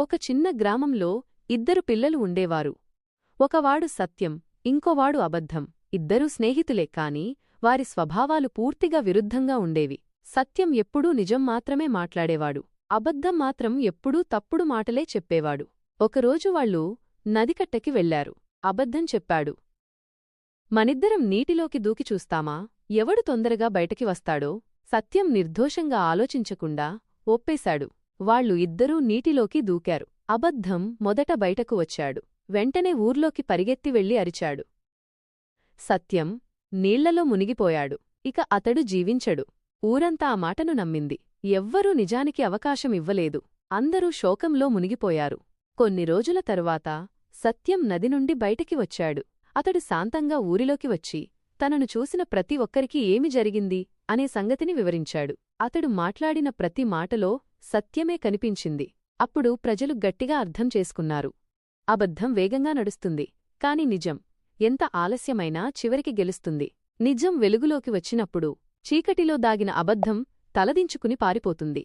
ఒక చిన్న గ్రామంలో ఇద్దరు పిల్లలు ఉండేవారు. ఒకవాడు సత్యం ఇంకోవాడు అబద్ధం. ఇద్దరూ స్నేహితులే కాని వారి స్వభావాలు పూర్తిగా విరుద్ధంగా ఉండేవి. సత్యం ఎప్పుడూ నిజం మాత్రమే మాట్లాడేవాడు. అబద్ధం మాత్రం ఎప్పుడూ తప్పుడు మాటలే చెప్పేవాడు. ఒకరోజు వాళ్ళు నదికట్టకి వెళ్ళారు అబద్ధం చెప్పాడు. మనిద్దరం నీటిలోకి దూకి చూస్తామా? ఎవడు తొందరగా బయటకి వస్తాడో? సత్యం నిర్దోషంగా ఆలోచించకుండా ఒప్పేశాడు. వాళ్ళు ఇద్దరూ నీటిలోకి దూకారు. అబద్ధం మొదట బయటకు వచ్చాడు. వెంటనే ఊర్లోకి పరిగెత్తి వెళ్ళి అరిచాడు. సత్యం నీళ్ళలో మునిగిపోయాడు. ఇక అతడు జీవించడు. ఊరంతా ఆ మాటను నమ్మింది. ఎవ్వరూ నిజానికి అవకాశం ఇవ్వలేదు. అందరూ శోకంలో మునిగిపోయారు. కొన్ని రోజుల తరువాత సత్యం నది నుండి బయటికి వచ్చాడు. అతడు శాంతంగా ఊరిలోకి వచ్చి తనను చూసిన ప్రతి ఒక్కరికి ఏమి జరిగింది అనే సంగతిని వివరించాడు. అతడు మాట్లాడిన ప్రతి మాటలో సత్యమే కనిపించింది. అప్పుడు ప్రజలు గట్టిగా అర్థం చేసుకున్నారు. అబద్ధం వేగంగా నడుస్తుంది. కాని నిజం. ఎంత ఆలస్యమైనా చివరికి గెలుస్తుంది. నిజం వెలుగులోకి వచ్చినప్పుడు చీకటిలో దాగిన అబద్ధం తలదించుకుని పారిపోతుంది.